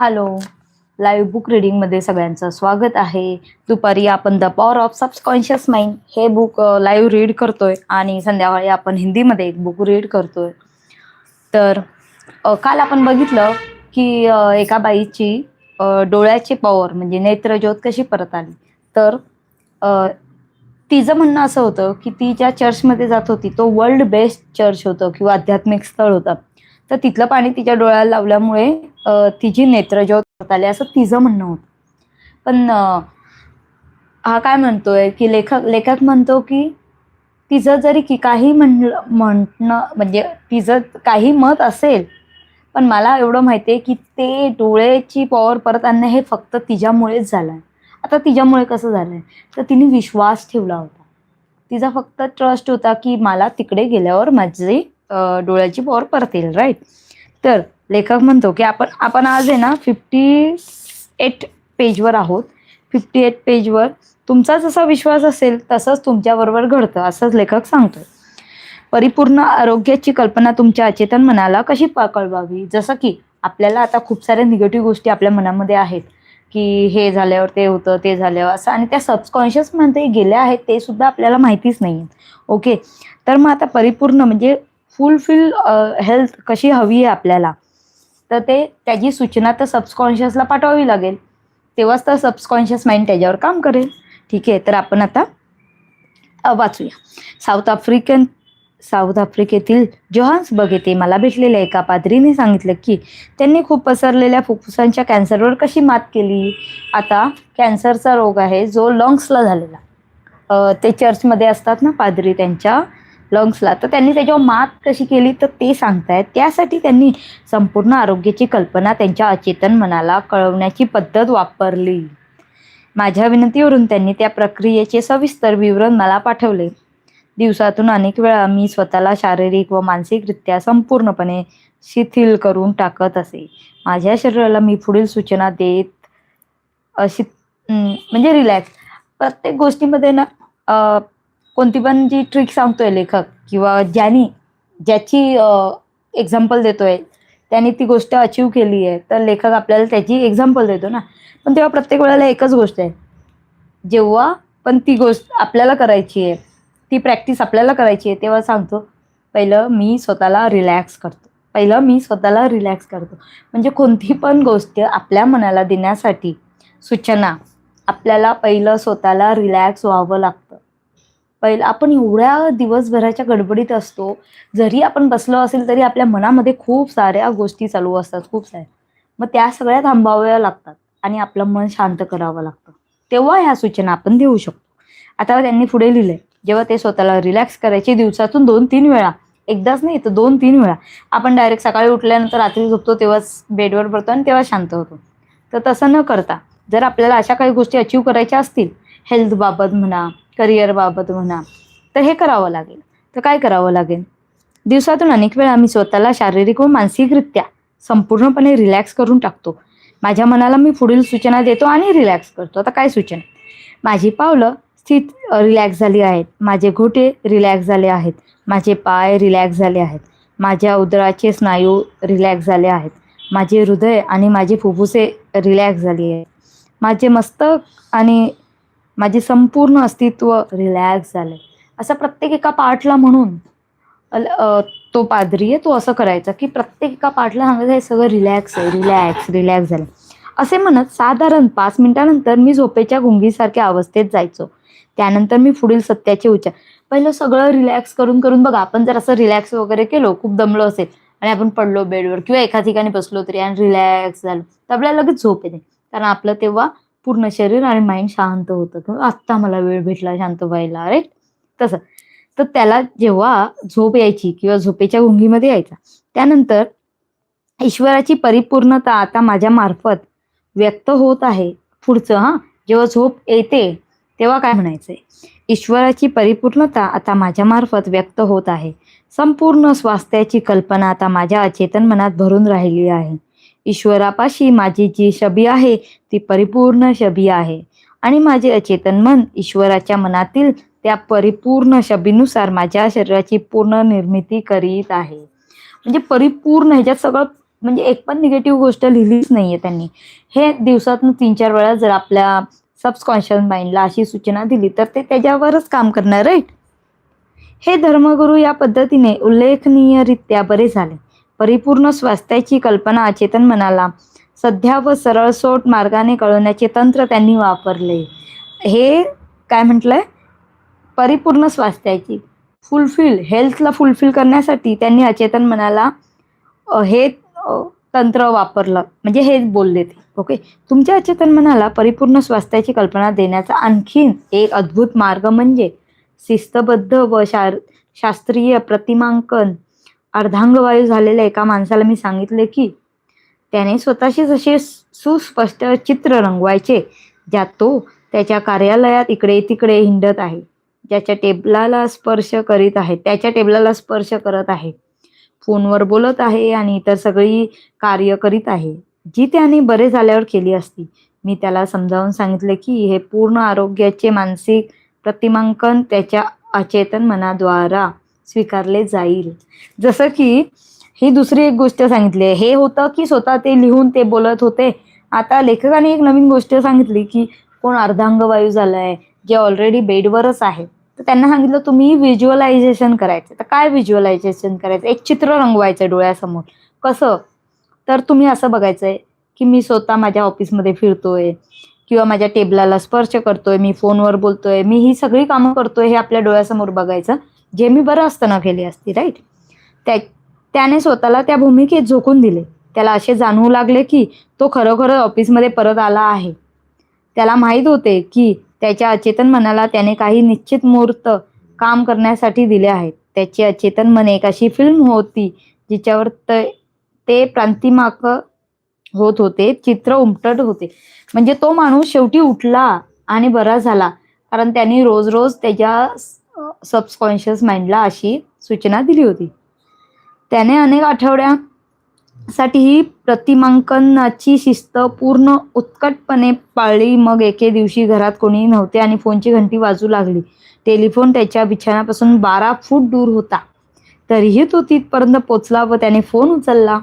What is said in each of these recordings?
Hello live book रीडिंगमध्ये सगळ्यांचं स्वागत आहे. दुपारी आपण the power of subconscious mind हे बुक लाईव्ह रीड करतोय आणि संध्याकाळी आपण हिंदीमध्ये एक बुक रीड करतोय. तर काल आपण बघितलं की एका बाईची डोळ्याची पॉवर म्हणजे नेत्रज्योत कशी परत आली? तर तिचं म्हणणं असं होतं की ती ज्या चर्चमध्ये जात होती तो वर्ल्ड बेस्ट चर्च होतं किंवा आध्यात्मिक स्थळ होतं. तर तिथलं पाणी तिच्या डोळ्याला लावल्यामुळे तिची नेत्रज्योत परत आली असं तिचं म्हणणं होतं. पण हा काय म्हणतोय की लेखक लेखक म्हणतो की तिचं जरी की काही म्हणलं म्हणणं म्हणजे तिचं काही मत असेल पण मला एवढं माहिती आहे की ते डोळ्याची पॉवर परत आणणं हे फक्त तिच्यामुळेच झालं आहे आता तिच्यामुळे कसं झालं आहे तर तिने विश्वास ठेवला होता. तिचा फक्त ट्रस्ट होता की मला तिकडे गेल्यावर माझी डोळ्याची पॉवर परत येईल राईट तर लेखक म्हणतो की आपण आपण आज आहे ना फिफ्टी एट पेजवर आहोत. फिफ्टी एट पेजवर तुमचा जसा विश्वास असेल तसंच तुमच्याबरोबर घडतं असंच लेखक सांगतो परिपूर्ण आरोग्याची कल्पना तुमच्या अचेतन मनाला कशी प- कळवावी? जसं की आपल्याला आता खूप साऱ्या निगेटिव्ह गोष्टी आपल्या मनामध्ये आहेत की हे झाल्यावर ते होतं ते झाल्यावर असं आणि त्या सबकॉन्शियसमध्ये गेल्या आहेत ते सुद्धा आपल्याला माहितीच नाही ओके तर मग आता परिपूर्ण म्हणजे फुलफिल हेल्थ uh, कशी हवी आहे आपल्याला तर ते त्याची सूचना तर सबस्कॉन्शियसला पाठवावी लागेल. तेव्हाच तर सबस्कॉन्शियस माइंड त्याच्यावर काम करेल. ठीक आहे तर आपण आता वाचूया. साऊथ आफ्रिकन साऊथ आफ्रिकेतील जोहान्सबर्ग येथे मला भेटलेल्या एका पादरीने सांगितलं की त्यांनी खूप पसरलेल्या फुफ्फुसांच्या कॅन्सरवर कशी मात केली? आता कॅन्सरचा रोग आहे जो लंग्सला झालेला. ते चर्चमध्ये असतात ना पादरी त्यांच्या लंग्सला तर त्यांनी त्याच्यावर मात कशी केली तर ते सांगतायत. त्यासाठी त्यांनी संपूर्ण आरोग्याची कल्पना त्यांच्या अचेतन मनाला कळवण्याची पद्धत वापरली. माझ्या विनंतीवरून त्यांनी त्या प्रक्रियेचे सविस्तर विवरण मला पाठवले. दिवसातून अनेक वेळा मी स्वतःला शारीरिक व मानसिकरित्या संपूर्णपणे शिथिल करून टाकत असे. माझ्या शरीराला मी पुढील सूचना देत अशी म्हणजे रिलॅक्स प्रत्येक गोष्टीमध्ये ना कोणती पण जी ट्रिक सांगतोय लेखक किंवा ज्यानी ज्याची एक्झाम्पल देतोय त्याने ती गोष्ट अचीव केली आहे तर लेखक आपल्याला त्याची एक्झाम्पल देतो ना. पण तेव्हा प्रत्येक वेळेला एकच गोष्ट आहे. जेव्हा पण ती गोष्ट आपल्याला करायची आहे ती प्रॅक्टिस आपल्याला करायची आहे तेव्हा सांगतो पहिलं मी स्वतःला रिलॅक्स करतो. पहिलं मी स्वतःला रिलॅक्स करतो. म्हणजे कोणती पण गोष्ट आपल्या मनाला देण्यासाठी सूचना आपल्याला पहिलं स्वतःला रिलॅक्स व्हावं लागतं. पहिलं आपण एवढ्या दिवसभराच्या गडबडीत असतो जरी आपण बसलो असेल तरी आपल्या मनामध्ये खूप साऱ्या गोष्टी चालू असतात खूप साऱ्या. मग त्या सगळ्या थांबाव्या लागतात आणि आपलं मन शांत करावं लागतं. तेव्हा ह्या सूचना आपण देऊ शकतो. आता त्यांनी पुढे लिहिलंय जेव्हा ते स्वतःला रिलॅक्स करायचे दिवसातून दोन तीन वेळा. एकदाच नाही तर दोन तीन वेळा. आपण डायरेक्ट सकाळी उठल्यानंतर रात्री झोपतो तेव्हाच बेडवर पडतो आणि तेव्हा शांत होतो. तर तसं न करता जर आपल्याला अशा काही गोष्टी अचीव करायच्या असतील हेल्थबाबत म्हणा करिअर बाबत म्हणा तर हे करावं लागेल. तर काय करावं लागेल? दिवसातून अनेक वेळा मी स्वतःला शारीरिक व मानसिकरित्या संपूर्णपणे रिलॅक्स करून टाकतो. माझ्या मनाला मी पुढील सूचना देतो आणि रिलॅक्स करतो. आता काय सूचना? माझी पावलं स्थित रिलॅक्स झाली आहेत. माझे घोटे रिलॅक्स झाले आहेत. माझे पाय रिलॅक्स झाले आहेत. माझ्या उदराचे स्नायू रिलॅक्स झाले आहेत. माझे हृदय आणि माझे फुफ्फुसे रिलॅक्स झाली आहेत. माझे मस्तक आणि माझे संपूर्ण अस्तित्व रिलॅक्स झालंय. असं प्रत्येक एका पार्टला म्हणून तो पादरी आहे तो असं करायचा की प्रत्येक एका पार्टला सांगायचं हे सगळं रिलॅक्स आहे रिलॅक्स रिलॅक्स झालं असे म्हणत साधारण पाच मिनिटानंतर मी झोपेच्या गुंगीसारख्या अवस्थेत जायचो. त्यानंतर मी पुढील सत्याचे उच्चार पहिलं सगळं रिलॅक्स करून करून बघा आपण जर असं रिलॅक्स वगैरे केलो खूप दमलो असेल आणि आपण पडलो बेडवर किंवा एका ठिकाणी बसलो तरी आणि रिलॅक्स झालो. तर आपल्याला लगेच झोप येते. कारण आपलं तेव्हा पूर्ण शरीर आणि माइंड शांत होतं. किंवा आत्ता मला वेळ भेटला शांत व्हायला राईट तसं. तर त्याला जेव्हा झोप यायची किंवा झोपेच्या गुंगीमध्ये यायचा त्यानंतर ईश्वराची परिपूर्णता आता माझ्या मार्फत व्यक्त होत आहे. पुढचं हा. जेव्हा झोप येते तेव्हा काय म्हणायचंय? ईश्वराची परिपूर्णता आता माझ्या मार्फत व्यक्त होत आहे. संपूर्ण स्वास्थ्याची कल्पना आता माझ्या अचेतन मनात भरून राहिली आहे. ईश्वरापाशी माझी जी शबी आहे ती परिपूर्ण शबी आहे. आणि माझे अचेतन मन ईश्वराच्या मनातील त्या परिपूर्ण शबीनुसार माझ्या शरीराची पूर्ण निर्मिती करीत आहे. म्हणजे परिपूर्ण ह्याच्यात सगळं म्हणजे एक पण निगेटिव्ह गोष्ट लिहिलीच नाहीये त्यांनी. हे दिवसातून तीन चार वेळा जर आपल्या सबकॉन्शियस माइंडला अशी सूचना दिली तर ते त्याच्यावरच काम करणार राईट हे धर्मगुरू या पद्धतीने उल्लेखनीयरित्या बरे झाले. परिपूर्ण स्वास्थ्याची कल्पना अचेतन मनाला. सध्या व सरळसोट मार्गाने कळवण्याचे तंत्र त्यांनी वापरले. हे काय म्हटलंय? परिपूर्ण स्वास्थ्याची. फुलफिल हेल्थला फुलफिल करण्यासाठी त्यांनी अचेतन मनाला हे तंत्र वापरलं. म्हणजे हेच बोलले ते. ओके? तुमच्या अचेतन मनाला परिपूर्ण स्वास्थ्याची कल्पना देण्याचा आणखीन एक अद्भुत मार्ग म्हणजे शिस्तबद्ध व शार शास्त्रीय प्रतिमांकन. अर्धांगवायू झालेल्या एका माणसाला मी सांगितले की त्याने स्वतःशीच असे सुस्पष्ट चित्र रंगवायचे ज्यात तो त्याच्या कार्यालयात इकडे तिकडे हिंडत आहे ज्याच्या टेबलाला स्पर्श करीत आहे त्याच्या टेबलाला स्पर्श करत आहे फोनवर बोलत आहे आणि इतर सगळी कार्य करीत आहे. जी त्याने बरे झाल्यावर केली असती. मी त्याला समजावून सांगितले की हे पूर्ण आरोग्याचे मानसिक प्रतिमांकन त्याच्या अचेतन मनाद्वारा स्वीकारले जाईल. जसं की ही दुसरी एक गोष्ट सांगितली हे होतं की स्वतः ते लिहून ते बोलत होते. आता लेखकाने एक नवीन गोष्ट सांगितली की कोण अर्धांगवायू झालाय जे ऑलरेडी बेडवरच आहे. तर त्यांना सांगितलं तुम्ही व्हिज्युअलायझेशन करायचं. तर काय व्हिज्युअलायझेशन करायचं? एक चित्र रंगवायचं डोळ्यासमोर. कसं? तर तुम्ही असं बघायचंय की मी स्वतः माझ्या ऑफिसमध्ये फिरतोय किंवा माझ्या टेबलाला स्पर्श करतोय मी फोनवर बोलतोय मी ही सगळी कामं करतोय हे आपल्या डोळ्यासमोर बघायचं. जे मी बरं असताना केली असती राईट त्या त्याने स्वतःला त्या भूमिकेत झोकून दिले. त्याला असे जाणवू लागले की तो खरोखर ऑफिसमध्ये परत आला आहे. त्याला माहीत होते की त्याच्या अचेतन मनाला त्याने काही निश्चित मुहूर्त काम करण्यासाठी दिले आहेत. त्याची अचेतन मन एक अशी फिल्म होती जिच्यावर ते प्रांतिमाक होत होते चित्र उमटत होते. म्हणजे तो माणूस शेवटी उठला आणि बरा झाला. कारण त्यांनी रोज रोज त्याच्या सबकॉन्शियस माइंडला अशी सूचना दिली होती. त्याने अनेक आठवड्यासाठी ही प्रतिमांकनाची शिस्त पूर्ण उत्कटपणे पाळली. मग एके दिवशी घरात कोणी नव्हते आणि फोनची घंटी वाजू लागली. टेलिफोन त्याच्या बिछाण्यापासून बारा फूट दूर होता. तरीही तो तिथपर्यंत पोचला व त्याने फोन उचलला.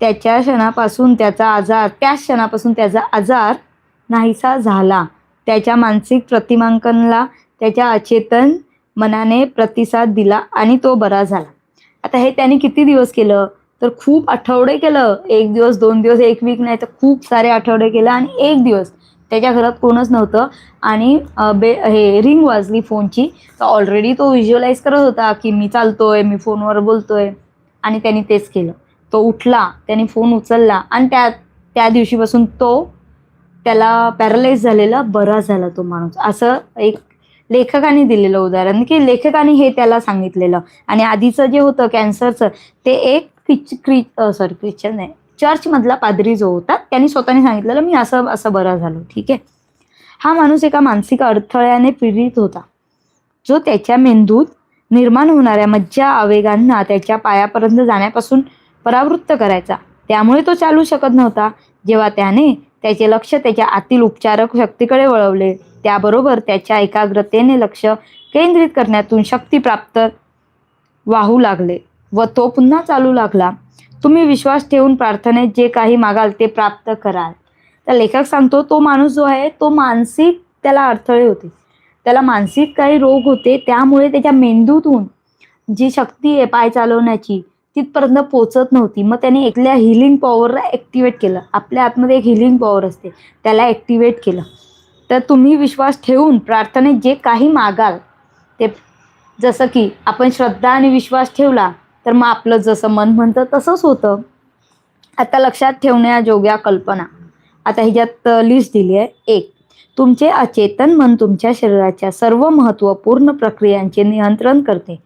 त्याच्या क्षणापासून त्याचा आजार त्याच क्षणापासून त्याचा आजार नाहीसा झाला. त्याच्या मानसिक प्रतिमांकनला त्याच्या अचेतन मनाने प्रतिसाद दिला आणि तो बरा झाला. आता हे त्याने किती दिवस केलं? तर खूप आठवडे केलं. एक दिवस दोन दिवस एक वीक नाही तर खूप सारे आठवडे केलं आणि एक दिवस. त्याच्या घरात कोणच नव्हतं. आणि बे हे रिंग वाजली फोनची तर ऑलरेडी तो व्हिज्युअलाइज करत होता की मी चालतोय मी फोनवर बोलतोय. आणि त्यांनी तेच केलं. तो उठला त्याने फोन उचलला आणि त्या त्या दिवशीपासून तो त्याला पॅरलाइज झालेला बरा झाला तो माणूस. असं एक लेखकाने दिलेलं उदाहरण. की लेखकाने हे त्याला सांगितलेलं. आणि आधीचं जे होतं कॅन्सरचं ते एक क्रिच क्रि सॉरी ख्रिश्चन नाही चर्चमधला पादरी जो होता त्यांनी स्वतःने सांगितलेलं मी असं असं बरं झालो. ठीक आहे? हा माणूस एका मानसिक अडथळ्याने पीडित होता. जो त्याच्या मेंदूत निर्माण होणाऱ्या मज्जा आवेगांना त्याच्या पायापर्यंत जाण्यापासून परावृत्त करायचा. त्यामुळे तो चालू शकत नव्हता. जेव्हा त्याने त्याचे लक्ष त्याच्या आतील उपचारक शक्तीकडे वळवले त्याबरोबर त्याच्या एकाग्रतेने लक्ष केंद्रित करण्यातून शक्ती प्राप्त वाहू लागले व तो पुन्हा चालू लागला. तुम्ही विश्वास ठेवून प्रार्थनेत जे काही मागाल ते प्राप्त कराल. तर लेखक सांगतो तो माणूस जो आहे तो मानसिक त्याला अडथळे होते. त्याला मानसिक काही रोग होते त्यामुळे त्याच्या मेंदूतून जी शक्ती आहे पाय चालवण्याची तिथपर्यंत पोचत नव्हती. मग त्याने एकल्या हिलिंग पॉवरला ॲक्टिवेट केलं. आपल्या आतमध्ये एक हिलिंग पॉवर असते त्याला ॲक्टिवेट केलं. तर तुम्ही विश्वास ठेवून प्रार्थनेत जे काही मागाल ते जसं की आपण श्रद्धा आणि विश्वास ठेवला तर मग आपलं जसं मन म्हणतं तसंच होतं. आता लक्षात ठेवण्याजोग्या कल्पना. आता ह्याच्यात लिस्ट दिली आहे. एक तुमचे अचेतन मन तुमच्या शरीराच्या सर्व महत्त्वपूर्ण प्रक्रियांचे नियंत्रण करते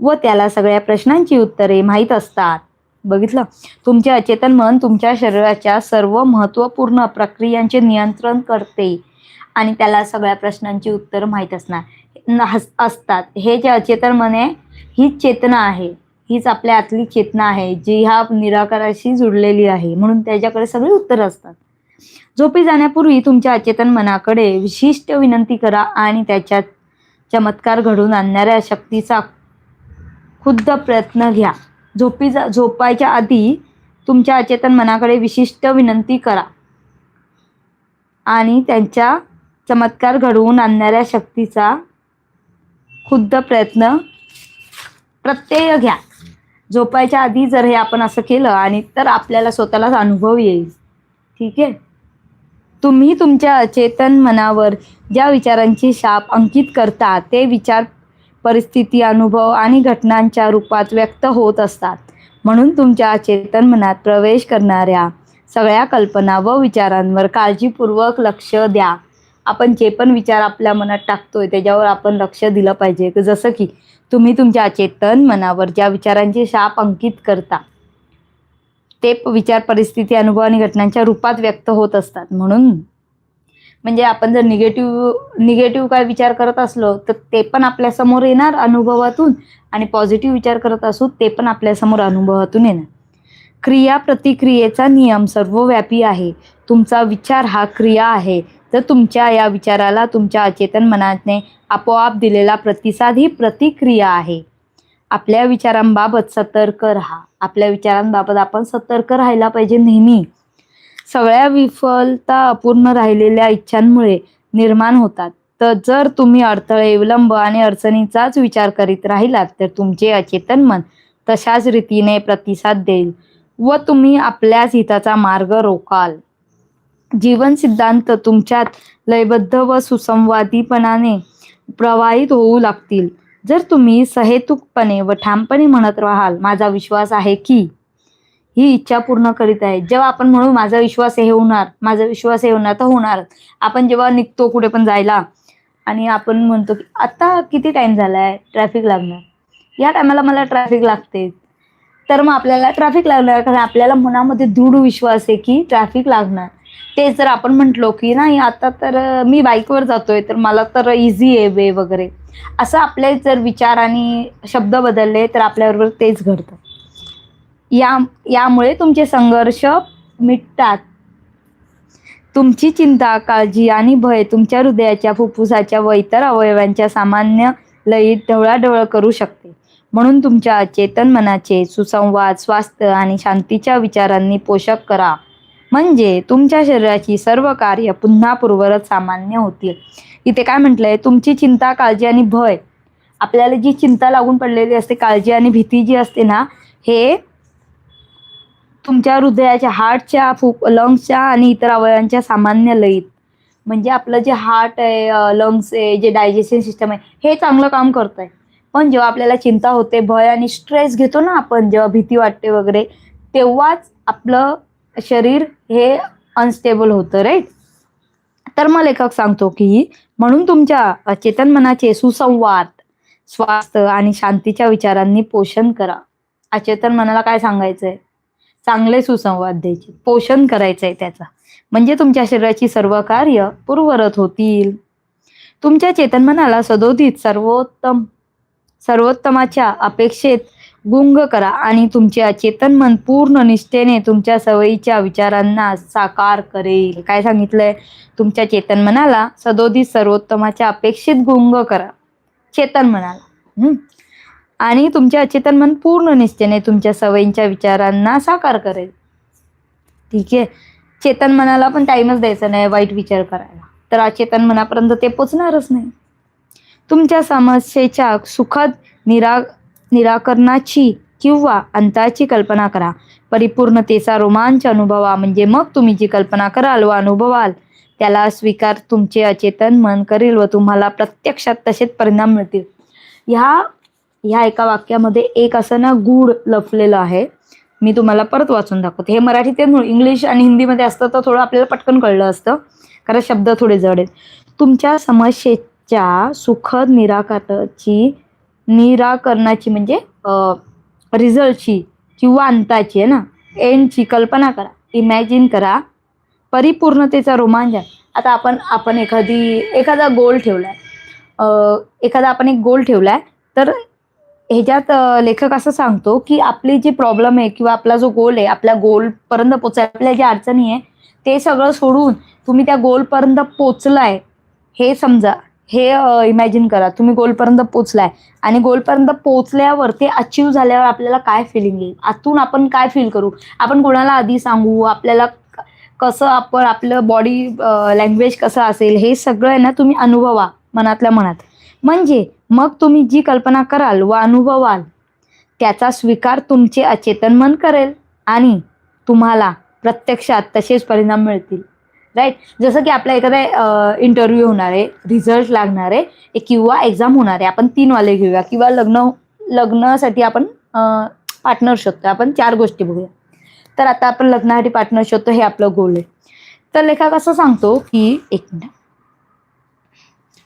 व त्याला सगळ्या प्रश्नांची उत्तरे माहीत असतात. बघितलं? तुमचे अचेतन मन तुमच्या शरीराच्या सर्व महत्त्वपूर्ण प्रक्रियांचे नियंत्रण करते. आणि त्याला सगळ्या प्रश्नांची उत्तर माहीत असणार. असतात. हे जे अचेतन मन आहे हीच चेतना आहे. हीच आपल्या आतली चेतना आहे जी ह्या निराकाराशी जुडलेली आहे. म्हणून त्याच्याकडे सगळी उत्तर असतात. झोपी जाण्यापूर्वी तुमच्या अचेतन मनाकडे विशिष्ट विनंती करा आणि त्याच्यात चमत्कार घडवून आणणाऱ्या शक्तीचा खुद्द प्रयत्न घ्या. झोपी जा झोपायच्या आधी तुमच्या अचेतन मनाकडे विशिष्ट विनंती करा. आणि त्यांच्या चमत्कार घडवून आणणाऱ्या शक्तीचा खुद्द प्रयत्न प्रत्यय घ्या. झोपायच्या आधी जर हे आपण असं केलं आणि तर आपल्याला स्वतःलाच अनुभव येईल. ठीक आहे? तुम्ही तुमच्या अचेतन मनावर ज्या विचारांची शाप अंकित करता ते विचार परिस्थिती अनुभव आणि घटनांच्या रूपात व्यक्त होत असतात. म्हणून तुमच्या अचेतन मनात प्रवेश करणाऱ्या सगळ्या कल्पना व विचारांवर काळजीपूर्वक लक्ष द्या. आपण जे पण विचार आपल्या मनात टाकतोय त्याच्यावर आपण लक्ष दिलं पाहिजे. की जसं की तुम्ही तुमच्या अचेतन मनावर ज्या विचारांचे शाप अंकित करता ते विचार परिस्थिती अनुभव आणि घटनांच्या रूपात व्यक्त होत असतात. म्हणून म्हणजे आपण जर निगेटिव्ह निगेटिव्ह काय विचार करत असलो तर ते पण आपल्यासमोर येणार अनुभवातून आणि पॉझिटिव्ह विचार करत असू ते पण आपल्यासमोर अनुभवातून येणार. क्रिया प्रतिक्रियेचा नियम सर्वव्यापी आहे. तुमचा विचार हा क्रिया आहे. तर तुमच्या या विचाराला तुमच्या अचेतन मनाने आपोआप दिलेला प्रतिसाद ही प्रतिक्रिया आहे. आपल्या विचारांबाबत सतर्क राहा. आपल्या विचारांबाबत आपण सतर्क राहायला पाहिजे नेहमी. सगळ्या विफलता अपूर्ण राहिलेल्या इच्छांमुळे निर्माण होतात. तर जर तुम्ही अडथळे विलंब आणि अडचणीचाच विचार करीत राहिलात तर तुमचे अचेतन मन तशाच रीतीने प्रतिसाद देईल व तुम्ही आपल्याच हिताचा मार्ग रोकाल जीवन सिद्धांत तुमच्यात लयबद्ध व सुसंवादीपणाने प्रवाहित होऊ लागतील. जर तुम्ही सहेतुकपणे व ठामपणे म्हणत राहाल माझा विश्वास आहे की ही इच्छा पूर्ण करीत आहे. जेव्हा आपण म्हणू माझा विश्वास हे होणार माझा विश्वास हे होणार तर होणार. आपण जेव्हा निघतो कुठे पण जायला आणि आपण म्हणतो की आता किती टाइम झालाय ट्रॅफिक लागणार या टायमाला मला ट्रॅफिक लागते. तर मग आपल्याला ट्रॅफिक लागणार कारण आपल्याला मनामध्ये दृढ विश्वास आहे की ट्रॅफिक लागणार. ते जर आपण म्हटलो की नाही आता तर मी बाईकवर जातोय तर मला तर इझी आहे वे वगैरे. असं आपले जर विचार आणि शब्द बदलले तर आपल्याबरोबर तेच घडतं. या यामुळे तुमचे संघर्ष मिटतात. तुमची चिंता काळजी आणि भय तुमच्या हृदयाच्या फुफ्फुसाच्या व इतर अवयवांच्या सामान्य लयीत ढवळाढवळ करू शकते. म्हणून तुमच्या चेतन मनाचे सुसंवाद स्वास्थ्य आणि शांतीच्या विचारांनी पोषक करा. म्हणजे तुमच्या शरीराची सर्व कार्य पुन्हा पूर्वरच सामान्य होतील. इथे काय म्हटलंय? तुमची चिंता काळजी आणि भय. आपल्याला जी चिंता लागून पडलेली असते काळजी आणि भीती जी असते ना हे तुमच्या हृदयाच्या हार्टच्या फुक लंग्सच्या आणि इतर अवयवांच्या सामान्य लयीत. म्हणजे आपलं जे हार्ट आहे लंग्स आहे जे डायजेशन सिस्टम आहे हे चांगलं काम करत आहे पण जेव्हा आपल्याला चिंता होते भय आणि स्ट्रेस घेतो ना आपण जेव्हा भीती वाटते वगैरे तेव्हाच आपलं शरीर हे अनस्टेबल होतं राईट तर मग लेखक सांगतो की म्हणून तुमच्या चेतन मनाचे सुसंवाद स्वास्थ्य आणि शांतीच्या विचारांनी पोषण करा. अचेतन मनाला काय सांगायचंय? चांगले सुसंवाद द्यायचे. पोषण करायचंय त्याचा. म्हणजे तुमच्या शरीराची सर्व कार्य पूर्वरत होतील. तुमच्या चेतन मनाला सदोदित सर्वोत्तम सर्वोत्तमाच्या अपेक्षेत गुंग करा आणि तुमचे अचेतन मन पूर्ण निष्ठेने तुमच्या सवयीच्या विचारांना साकार करेल. काय सांगितलंय? तुमच्या चेतन मनाला सदोदित सर्वोत्तमाच्या अपेक्षित गुंग करा. चेतन मनाला. आणि तुमचे अचेतन मन पूर्ण निष्ठेने तुमच्या सवयींच्या विचारांना साकार करेल. ठीक आहे? चेतन मनाला पण टाइमच द्यायचा नाही वाईट विचार करायला. तर अचेतन मनापर्यंत ते पोचणारच नाही. तुमच्या समस्येच्या सुखद निरा निराकरणाची किंवा अंताची कल्पना करा. परिपूर्णतेचा रोमांच अनुभवा. म्हणजे मग तुम्ही जी कल्पना कराल व अनुभवाल त्याला स्वीकार तुमचे अचेतन मन करेल व तुम्हाला प्रत्यक्षात तसेच परिणाम मिळतील. ह्या ह्या एका वाक्यामध्ये एक असं ना गूढ लपलेलं आहे. मी तुम्हाला परत वाचून दाखवते. हे मराठीत आहे, इंग्लिश आणि हिंदीमध्ये असतं तर थोडं आपल्याला पटकन कळलं असतं. कारण शब्द थोडे जड आहेत. तुमच्या समस्येच्या सुखद निराकरणाची निराकरणाची म्हणजे रिझल्टची किंवा अंताची आहे ना? एंडची कल्पना करा इमॅजिन करा. परिपूर्णतेचा रोमांच आहे. आता आपण आपण एखादी एखादा गोल ठेवलाय. आहे एखादा आपण एक गोल ठेवलाय तर ह्याच्यात लेखक असं सांगतो की आपली जी प्रॉब्लेम आहे किंवा आपला जो गोल आहे आपल्या गोलपर्यंत पोचायला आपल्या ज्या अडचणी आहे ते सगळं सोडून तुम्ही त्या गोलपर्यंत पोचलाय हे समजा. हे इमॅजिन करा. तुम्ही गोलपर्यंत पोचलाय. आणि गोलपर्यंत पोचल्यावर ते अचीव झाल्यावर आपल्याला काय फिलिंग येईल? आतून आपण काय फील करू? आपण कोणाला आधी सांगू? आपल्याला कसं आपण आपलं बॉडी लँग्वेज कसं असेल? हे सगळं आहे ना तुम्ही अनुभवा मनातल्या मनात. म्हणजे मग तुम्ही जी कल्पना कराल व अनुभवाल त्याचा स्वीकार तुमचे अचेतन मन करेल आणि तुम्हाला प्रत्यक्षात तसेच परिणाम मिळतील. राईट जसं की आपला एखादा इंटरव्ह्यू होणार आहे रिझल्ट लागणार आहे किंवा एक्झाम होणार आहे आपण तीन वाले घेऊया किंवा लग्न लग्नासाठी आपण पार्टनर शोधतो आपण चार गोष्टी बघूया. तर आता आपण लग्नासाठी पार्टनर शोधतो हे आपलं गोल आहे. तर लेखक असं सांगतो की एक मिनिट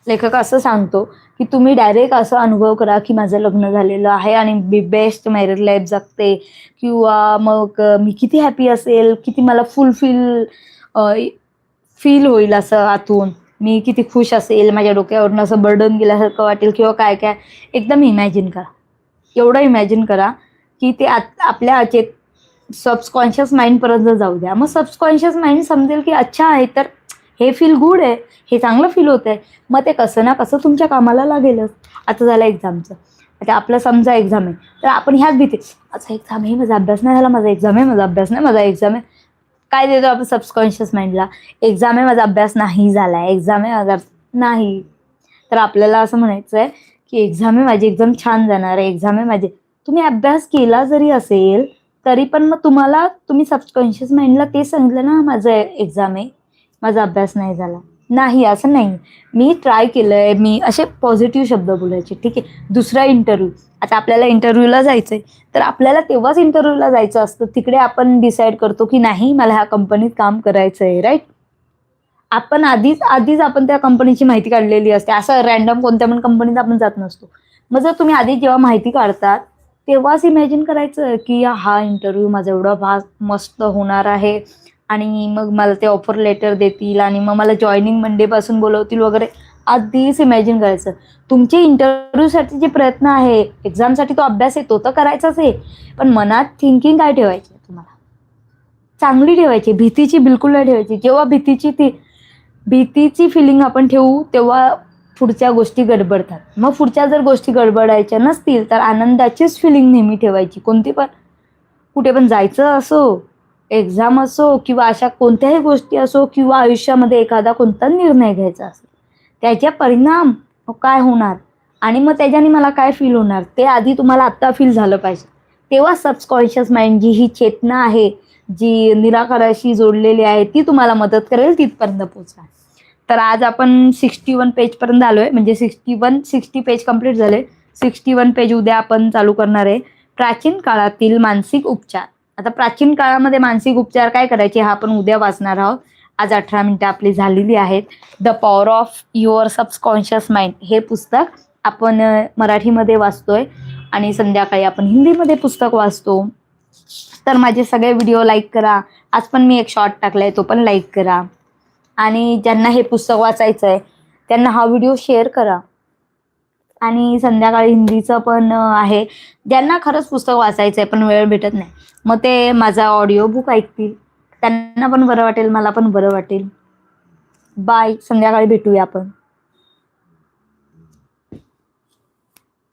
लेखक असं सांगतो की तुम्ही डायरेक्ट असं अनुभव करा की माझं लग्न झालेलं आहे आणि मी बेस्ट मॅरिड लाईफ जगते. किंवा मग मी किती हॅपी असेल किती मला फुलफिल फील होईल असं आतून. मी किती खुश असेल माझ्या डोक्यावरून असं बर्डन गेल्यासारखं वाटेल किंवा काय काय. एकदम इमॅजिन करा. एवढं इमॅजिन करा की ते आत आपल्या अचेत सबकॉन्शियस माइंडपर्यंत जाऊ द्या. मग सबकॉन्शियस माइंड समजेल की अच्छा आहे तर हे फील गुड आहे. हे चांगलं फील होत आहे. मग ते कसं ना कसं तुमच्या कामाला लागेलच. आता झालं एक्झामचं आता आपलं समजा एक्झाम आहे. तर आपण ह्याच भीती माझा एक्झाम आहे माझा अभ्यास नाही झाला माझा एक्झाम आहे माझा अभ्यास नाही माझा एक्झाम आहे. काय देतो आपण सबकॉन्शियस माइंडला एक्झाम आहे माझा अभ्यास नाही झाला एक्झाम आहे माझा नाही. तर आपल्याला असं म्हणायचं आहे की एक्झाम आहे माझी एक्झाम छान जाणार आहे. एक्झाम आहे माझी तुम्ही अभ्यास केला जरी असेल तरी पण मग तुम्हाला तुम्ही सबकॉन्शियस माइंडला ते सांगितलं ना माझं एक्झाम आहे माझा अभ्यास नाही झाला. नाही असं नाही. मी ट्राय केलंय मी असे पॉझिटिव्ह शब्द बोलायचे ठीक आहे. दुसरा इंटरव्ह्यू आता आपल्याला इंटरव्ह्यूला जायचंय. तर आपल्याला तेव्हाच इंटरव्ह्यूला जायचं असतं. तिकडे आपण डिसाईड करतो की नाही मला ह्या कंपनीत काम करायचं आहे राईट आपण आधीच आधीच आपण त्या कंपनीची माहिती काढलेली असते. असं रॅन्डम कोणत्या पण कंपनीत आपण जात नसतो. मग जर तुम्ही आधी जेव्हा माहिती काढतात तेव्हाच इमॅजिन करायचं की हा इंटरव्ह्यू माझा एवढा भाग मस्त होणार आहे. आणि मग मला ते ऑफर लेटर देतील आणि मग मला जॉईनिंग मंडेपासून बोलवतील वगैरे. आधीच इमॅजिन करायचं. तुमचे इंटरव्ह्यूसाठी जे प्रयत्न आहे एक्झामसाठी तो अभ्यास आहे तो तर करायचाच आहे. पण मनात थिंकिंग काय ठेवायची तुम्हाला? चांगली ठेवायची भीतीची बिलकुल नाही ठेवायची. जेव्हा भीतीची ती भीतीची फिलिंग आपण ठेवू तेव्हा पुढच्या गोष्टी गडबडतात. मग पुढच्या जर गोष्टी गडबडायच्या नसतील तर आनंदाचीच फिलिंग नेहमी ठेवायची. कोणती पण कुठे पण जायचं असो एक्झाम असो किंवा अशा कोणत्याही गोष्टी असो किंवा आयुष्यामध्ये एखादा कोणता निर्णय घ्यायचा असेल त्याचे परिणाम काय होणार? आणि मग त्याच्याने मला काय फील होणार? ते आधी तुम्हाला आत्ता फील झालं पाहिजे. तेव्हा सबकॉन्शियस माइंड जी ही चेतना आहे जी निराकाराशी जोडलेली आहे ती तुम्हाला मदत करेल तिथपर्यंत पोचणार तर आज आपण सिक्स्टी वन पेजपर्यंत आलो आहे म्हणजे sixty one sixty page complete झाले. सिक्स्टी वन पेज उद्या आपण चालू करणार आहे प्राचीन काळातील मानसिक उपचार. आता प्राचीन काळामध्ये मानसिक उपचार काय करायचे हा आपण उद्या वाचणार आहोत. आज अठरा मिनिटं आपली झालेली आहेत. The power of your subconscious mind हे पुस्तक आपण मराठीमध्ये वाचतोय आणि संध्याकाळी आपण हिंदीमध्ये पुस्तक वाचतो. तर माझे सगळे व्हिडिओ लाईक करा. आज पण मी एक शॉर्ट टाकलाय तो पण लाईक करा. आणि ज्यांना हे पुस्तक वाचायचं आहे त्यांना हा व्हिडिओ शेअर करा. आणि संध्याकाळी हिंदीचं पण आहे. ज्यांना खरंच पुस्तक वाचायचं आहे पण वेळ भेटत नाही. मग ते माझा ऑडिओ बुक ऐकतील. त्यांना पण बरं वाटेल मला पण बरं वाटेल. बाय संध्याकाळी भेटूया आपण.